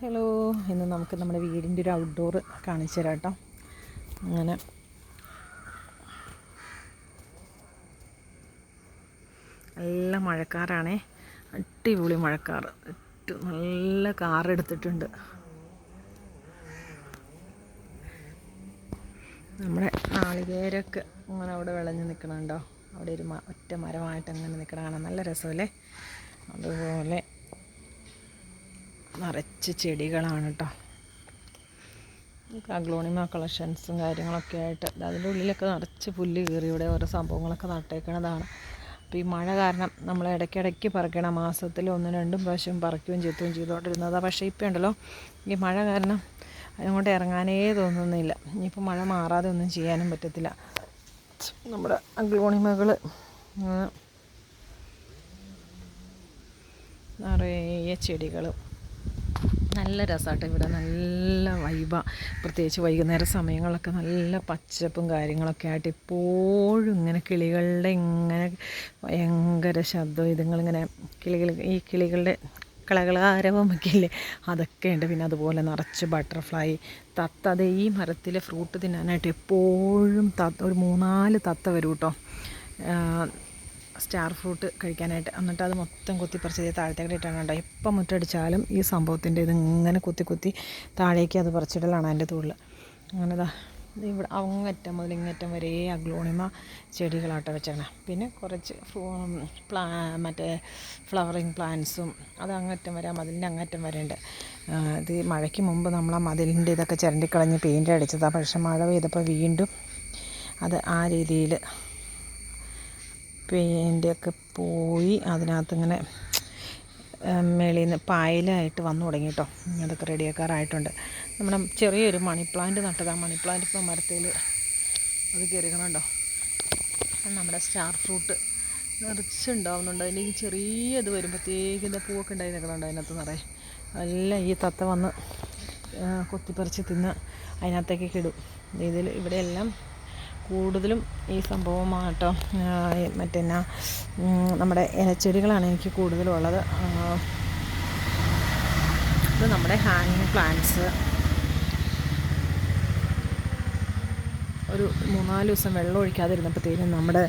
Hello ഇന്ന് നമുക്ക് നമ്മുടെ വീടിന്റെ ഒരു ഔട്ട്ഡോർ കാണിച്ചു തരാം കേട്ടോ അങ്ങനെ. നല്ല മഴക്കാറാണേ. അടിപൊളി മഴക്കാർ. നല്ല കാറെടുത്തിട്ടുണ്ട് നമ്മുടെ നാളികേരൊക്കെ അങ്ങനെ അവിടെ വിളഞ്ഞ് നിൽക്കണുണ്ടോ? അവിടെ ഒരു ഒറ്റ മരമായിട്ട് അങ്ങനെ നിൽക്കണ കാണാൻ നല്ല രസമല്ലേ? അതുപോലെ നിറച്ച് ചെടികളാണ് കേട്ടോ അഗ്ലോണിമ കളക്ഷൻസും കാര്യങ്ങളൊക്കെ ആയിട്ട് അതിന്റെ ഉള്ളിലൊക്കെ നിറച്ച് പുല്ല് കയറി ഇവിടെ ഓരോ സംഭവങ്ങളൊക്കെ നട്ടേക്കണതാണ്. അപ്പോൾ ഈ മഴ കാരണം നമ്മൾ ഇടയ്ക്കിടയ്ക്ക് പറിക്കണം മാസത്തിൽ ഒന്നും രണ്ടും പ്രാവശ്യം പറിക്കുകയും ചെത്തുകയും ചെയ്തുകൊണ്ടിരുന്നതാണ് പക്ഷേ ഇപ്പോൾ ഉണ്ടല്ലോ ഈ മഴ കാരണം അങ്ങോട്ട് ഇറങ്ങാനേ തോന്നുന്നില്ല. ഇനിയിപ്പോൾ മഴ മാറാതെ ഒന്നും ചെയ്യാനും പറ്റത്തില്ല. നമ്മുടെ അഗ്ലോണിമകൾ നിറയെ ചെടികളും നല്ല രസമാട്ടോ ഇവിടെ. നല്ല വൈബ. പ്രത്യേകിച്ച് വൈകുന്നേര സമയങ്ങളൊക്കെ നല്ല പച്ചപ്പും കാര്യങ്ങളൊക്കെ ആയിട്ട് എപ്പോഴും ഇങ്ങനെ കിളികളുടെ ഇങ്ങനെ ഭയങ്കര ശബ്ദം ഇതുങ്ങളിങ്ങനെ കിളികൾ ഈ കിളികളുടെ കളകളാരവും ഒക്കെ ഇല്ലേ? അതൊക്കെ ഉണ്ട്. പിന്നെ അതുപോലെ നിറച്ച് ബട്ടർഫ്ലൈ തത്ത. അത് ഈ മരത്തിലെ ഫ്രൂട്ട് തിന്നാനായിട്ട് എപ്പോഴും തത്ത ഒരു മൂന്നാൽ തത്ത വരും കേട്ടോ സ്റ്റാർ ഫ്രൂട്ട് കഴിക്കാനായിട്ട്. എന്നിട്ട് അത് മൊത്തം കുത്തി പറിച്ച് ചെയ്ത് താഴത്തേക്ക് ഇട്ടാണ് കേട്ടോ. എപ്പം മുറ്റടിച്ചാലും ഈ സംഭവത്തിന്റെ ഇത് ഇങ്ങനെ കുത്തി കുത്തി താഴേക്ക് അത് പറിച്ചിടലാണ് അതിന്റെ തുള്ളിൽ അങ്ങനെ ദാ ഇവിടെ അങ്ങറ്റം മുതൽ ഇങ്ങറ്റം വരെ അഗ്ലോണിമ ചെടികളാട്ടോ വെച്ചേക്കണേ. പിന്നെ കുറച്ച് പ്ലാ മറ്റേ ഫ്ലവറിങ് പ്ലാന്റ്സും അത് അങ്ങറ്റം വരെ മതിലിന്റെ അങ്ങറ്റം വരെ ഉണ്ട്. ഇത് മഴയ്ക്ക് മുമ്പ് നമ്മൾ ആ മതിലിന്റെ ഇതൊക്കെ ചിരണ്ടിക്കളഞ്ഞ് പെയിന്റ് അടിച്ചതാണ് പക്ഷേ മഴ പെയ്തപ്പോൾ വീണ്ടും അത് ആ രീതിയിൽ പെയിന്റൊക്കെ പോയി അതിനകത്ത് ഇങ്ങനെ മേളിൽ നിന്ന് പായലായിട്ട് വന്നു തുടങ്ങി കേട്ടോ അതൊക്കെ റെഡിയാക്കാറായിട്ടുണ്ട്. നമ്മുടെ ചെറിയൊരു മണി പ്ലാന്റ് നട്ടതാണ് മണി പ്ലാന്റ് ഇപ്പോൾ മരത്തിൽ അത് കയറിക്കണുണ്ടോ? നമ്മുടെ സ്റ്റാർ ഫ്രൂട്ട് നിറച്ചുണ്ടാവുന്നുണ്ട്. ഈ ചെറിയ ഇത് വരുമ്പോഴത്തേക്ക് ഇതിന്റെ പൂവൊക്കെ ഉണ്ടായി നിൽക്കുന്നുണ്ട് അതിനകത്ത് നിറയെ. എല്ലാം ഈ തത്ത വന്ന് കൊത്തിപ്പറിച്ച് തിന്ന് അതിനകത്തേക്ക് ഇടും ഇതിൽ ഇവിടെയെല്ലാം കൂടുതലും ഈ സംഭവമാണ് കേട്ടോ മറ്റെന്നാ നമ്മുടെ ഇലച്ചെടികളാണ് എനിക്ക് കൂടുതലുള്ളത്. ഇത് നമ്മുടെ ഹാങ്ങിങ് പ്ലാന്റ്സ്. ഒരു മൂന്നാൽ ദിവസം വെള്ളം ഒഴിക്കാതിരുന്നപ്പോഴത്തേനും നമ്മുടെ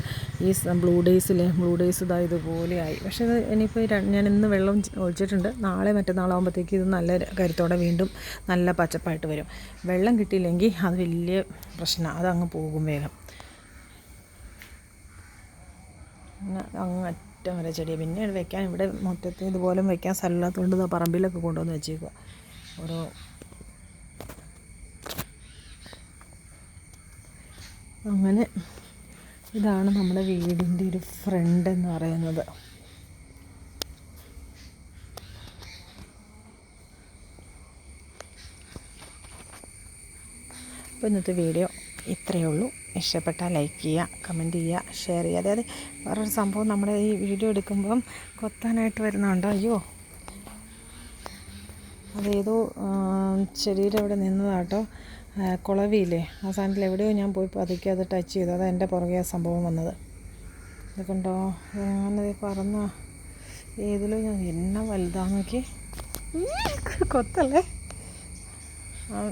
ഈ ബ്ലൂ ഡേയ്സിലെ ബ്ലൂ ഡേയ്സ് ഇതാ ഇതുപോലെയായി. പക്ഷേ ഇത് ഇനിയിപ്പോൾ ഞാൻ ഇന്ന് വെള്ളം ഒഴിച്ചിട്ടുണ്ട്. നാളെ മറ്റന്നാളാകുമ്പോഴത്തേക്ക് ഇത് നല്ല കരുത്തോടെ വീണ്ടും നല്ല പച്ചപ്പായിട്ട് വരും. വെള്ളം കിട്ടിയില്ലെങ്കിൽ അത് വലിയ പ്രശ്നമാണ് അതങ്ങ് പോകും വേഗം. അങ്ങ് അറ്റം വരെ ചെടിയാണ് പിന്നെ വെക്കാൻ ഇവിടെ മുറ്റത്ത് ഇതുപോലെ വെക്കാൻ സ്ഥലമില്ലാത്തതുകൊണ്ട് പറമ്പിലൊക്കെ കൊണ്ടുവന്ന് വെച്ചേക്കുക ഓരോ അങ്ങനെ ഇതാണ് നമ്മുടെ വീടിന്റെ ഒരു ഫ്രണ്ട് എന്ന് പറയുന്നത്. അപ്പോൾ ഇന്നത്തെ വീഡിയോ ഇത്രയേ ഉള്ളൂ. ഇഷ്ടപ്പെട്ടാൽ ലൈക്ക് ചെയ്യുക കമന്റ് ചെയ്യുക ഷെയർ ചെയ്യുക. അതായത് വേറൊരു സംഭവം നമ്മുടെ ഈ വീഡിയോ എടുക്കുമ്പം കൊത്താനായിട്ട് വരുന്നുണ്ടോ? അയ്യോ. അതേതോ ചെടിയുടെ അവിടെ നിന്നതാട്ടോ. കുളവിയില്ലേ? ആ സാധനത്തിൽ എവിടെയോ ഞാൻ പോയി പതുക്കെ അത് ടച്ച് ചെയ്തു. അതാ എന്റെ പുറകെ ആ സംഭവം വന്നത്. ഇത് കണ്ടോ? അങ്ങനെ പറന്ന. ഏതിലോ ഞാൻ എന്നാ വലുതാന്നൊക്കെ നോക്കി കൊത്തല്ലേ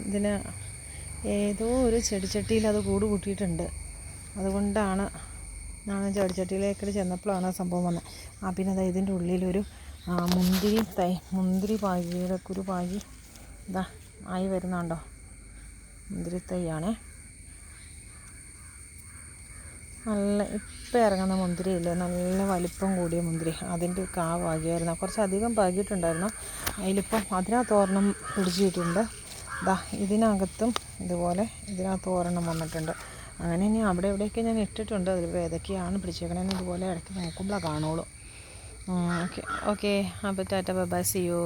ഇതിന് ഏതോ ഒരു ചെടിച്ചട്ടിയിൽ അത് കൂട് കൂട്ടിയിട്ടുണ്ട്. അതുകൊണ്ടാണ് ഞാൻ ചെടിച്ചട്ടിയിലേക്കിടെ ചെന്നപ്പോഴാണ് ആ സംഭവം വന്നത്. ആ പിന്നെ അതാ ഇതിന്റെ ഉള്ളിലൊരു മുന്തിരി തൈ മുന്തിരി പാകിയുടെ കുരു പാകി ഇതാ ആയി വരുന്നുണ്ടോ? മുന്തിരി തൈയാണേ. നല്ല ഇപ്പം ഇറങ്ങുന്ന മുന്തിരി ഇല്ലേ? നല്ല വലിപ്പം കൂടിയ മുന്തിരി. അതിന്റെ കാ പാകിയായിരുന്നു. കുറച്ച് അധികം പാകിയിട്ടുണ്ടായിരുന്നു. അതിലിപ്പം അതിനകത്ത് ഒരെണ്ണം പിടിച്ചിട്ടുണ്ട്. ദാ ഇതിനകത്തും ഇതുപോലെ ഇതിനകത്ത് ഒരെണ്ണം വന്നിട്ടുണ്ട്. അങ്ങനെ ഇനി അവിടെ എവിടെയൊക്കെ ഞാൻ ഇട്ടിട്ടുണ്ട്. അതിൽ ഏതൊക്കെയാണ് പിടിച്ചേക്കണേന്ന് ഇതുപോലെ ഇടയ്ക്ക് നോക്കുമ്പോഴാണ് കാണുള്ളൂ. ഓക്കെ ഓക്കെ അപ്പോൾ ടാറ്റ ബൈ സി യു